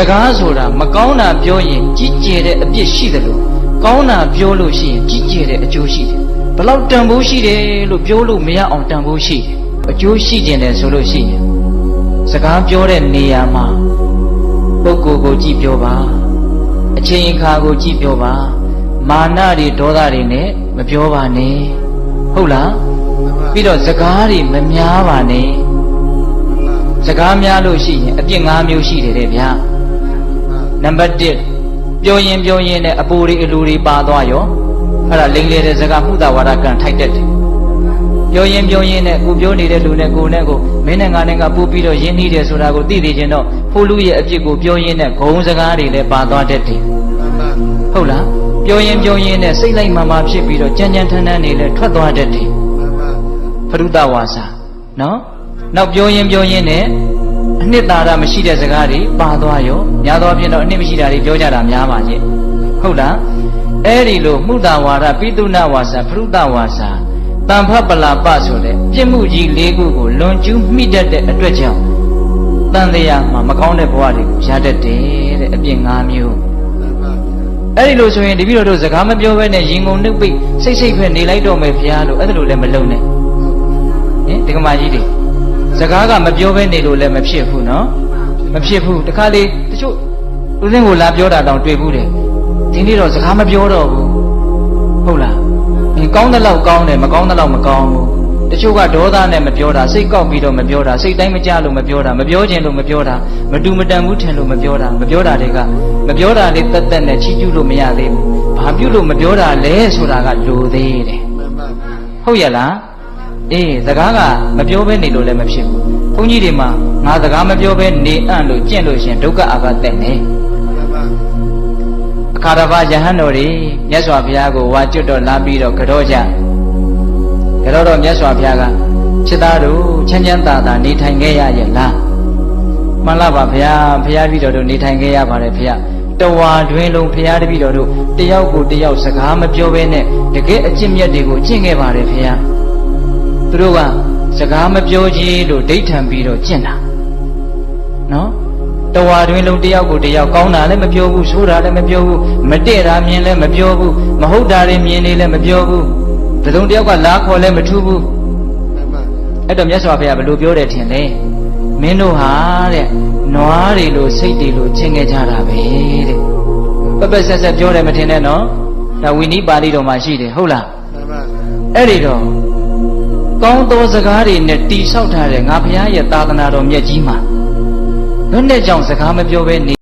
စကားဆိုတာမကောင်းတာပြောရင်ကြီးကျယ်တဲ့အပြစ်ရှိတယ်လို့ကောင်းတာပြောလို့ရှိရင်ကြီးကျယ်တဲ့အကျိုးရှိတယ်ဘလောက်တန်ဖိုးရှိတယ်လို့ပြောလို့မရအောင်တန်ဖိုးရှိတယ်အကျိုးရှိခြင်းတယ်ဆိုလို့ရှိရင်စကားပြောတဲ့နေရာမှာပုဂ္ဂိုလ်ကိုကြည့်ပြောပါအချိန်အခါကိုကြည့်ပြောပါမာနတွေဒေါသတွေနဲ့မပြောပါနဲ့ဟုတ်လားပြီးတော့စကားတွေမများပါနဲ့စကားများလို့ရှိရင်အပြစ်၅မျိုးရှိတယ်တဲ့ဗျာ နံပါတ်1ပြောရင်ပြောရင်နဲ့အပူတွေအလူတွေပါသွားရောအဲ့ဒါလိမ်လေတဲ့စကားမှုသာဝါဒကံထိုက်တတ်တယ်ပြောရင်ပြောရင်နဲ့ကိုပြောနေတဲ့လူနဲ့ကိုနဲ့ကိုမင်းနဲ့ငါနဲ့ကပူပြီးတော့ရင်းနှီးတယ်ဆိုတာကိုသိသိချင်းတော့ဖိုးလူရဲ့အပြစ်ကိုပြောရင်နဲ့ဂုံစကားတွေလည်းပါသွားတတ်တယ်ဟုတ်လားပြောရင်ပြောရင်နဲ့စိတ်လိုက်မှမှဖြစ်ပြီးတော့ကြမ်းကြမ်းထမ်းထမ်းနေလဲထွက်သွားတတ်တယ်ဖရုဒဝါစာနော်နောက်ပြောရင်ပြောရင်နဲ့ အနှစ်သာရမရှိတဲ့စကားတွေပါသွားရောများသောအားဖြင့်တော့အနှစ်မရှိတာတွေပြောကြတာများပါချင်းဟုတ်လားအဲ့ဒီလိုမှုတာဝါဒပိတုဏဝါစာဖရုဒဝါစာတန်ဖပလာပဆိုတဲ့ပြစ်မှုကြီး၄ခုကိုလွန်ကျူးမိတတ်တဲ့အတွက်ကြောင့်တန်တရားမှာမကောင်းတဲ့ဘဝတွေကိုရတတ်တယ်တဲ့အပြင်၅မျိုးအဲ့ဒီလိုဆိုရင်တပည့်တော်တို့စကားမပြောဘဲနဲ့ရင်ကုန်နှုတ်ပိတ်စိတ်စိတ်ပဲနေလိုက်တော့မယ်ဘုရားလို့အဲ့ဒါလိုလည်းမလုပ်နဲ့ဟင်ဒီကမာကြီးတွေ စကားကမပြောဘဲနေလို့လည်းမဖြစ်ဘူးနော်မဖြစ်ဘူးတခါလေတချို့လူသင်ကိုလာပြောတာတောင်တွေ့ဘူးတယ်ဒီနေ့တော့စကားမပြောတော့ဘူးဟုတ်လားအင်းကောင်းတဲ့လောက်ကောင်းတယ်မကောင်းတဲ့လောက်မကောင်းဘူးတချို့ကဒေါသနဲ့မပြောတာစိတ်ကောက်ပြီးတော့မပြောတာစိတ်တိုင်းမကြလို့မပြောတာမပြောခြင်းလို့မပြောတာမတူမတန်ဘူးထင်လို့မပြောတာမပြောတာတွေကမပြောတာလေးတက်တက်နဲ့ချီးကျူးလို့မရသေးဘူးဘာပြုလို့မပြောတာလဲဆိုတာကလိုသေးတယ်ဟုတ်ရဲ့လား အေးစကားကမပြောဘဲနေလို့လည်းမဖြစ်ဘူးဘုန်းကြီးတွေမှာငါစကားမပြောဘဲနေအံ့လို့ကျင့်လို့ရှင်ဒုက္ခအာဘတက်နေအခါတစ်ပါးယဟန်တော်တွေမြတ်စွာဘုရားကိုဝါကျွတ်တော်လာပြီးတော့ကြောကြကြောတော့မြတ်စွာဘုရားကဖြစ်သားတို့ချမ်းချမ်းသာသာနေထိုင်ခဲ့ရရဲ့လားမှန်လားပါဘုရားဘုရားပြီးတော်တို့နေထိုင်ခဲ့ရပါတယ်ဘုရားတဝါတွင်လုံးဘုရားတပည့်တော်တို့တယောက်ကိုတယောက်စကားမပြောဘဲနဲ့တကယ်အကျင့်မြတ်တွေကိုကျင့်ခဲ့ပါတယ်ဘုရား သူတို့ကစကားမပြောကြီးလို့ဒိဋ္ဌံပြီးတော့ကျင့်တာနော်တဝါတွင်လုံးတယောက်ကိုတယောက်ကောင်းတာလည်းမပြောဘူးဆိုးတာလည်းမပြောဘူးမတည့်တာမြင်လည်းမပြောဘူးမဟုတ်တာတွေမြင်နေလည်းမပြောဘူးတစုံတယောက်ကလာခေါ်လည်းမထူးဘူးအဲ့တော့မြတ်စွာဘုရားဘယ်လိုပြောတယ်ထင်လဲမင်းတို့ဟာတဲ့နွားတွေလိုစိတ်တွေလိုကျင့်ခဲ့ကြတာပဲတဲ့ပပဆက်ဆက်ပြောတယ်မထင်နဲ့နော်ဒါဝိနည်းပါဠိတော်မှာရှိတယ်ဟုတ်လားအဲ့ဒီတော့ ကောင်းသောစကားတွေနဲ့တိဆောက်ထားတဲ့ငါဘုရားရဲ့သာသနာတော်မြတ်ကြီးမှာလွတ်တဲ့ကြောင့်စကားမပြောဘဲနေ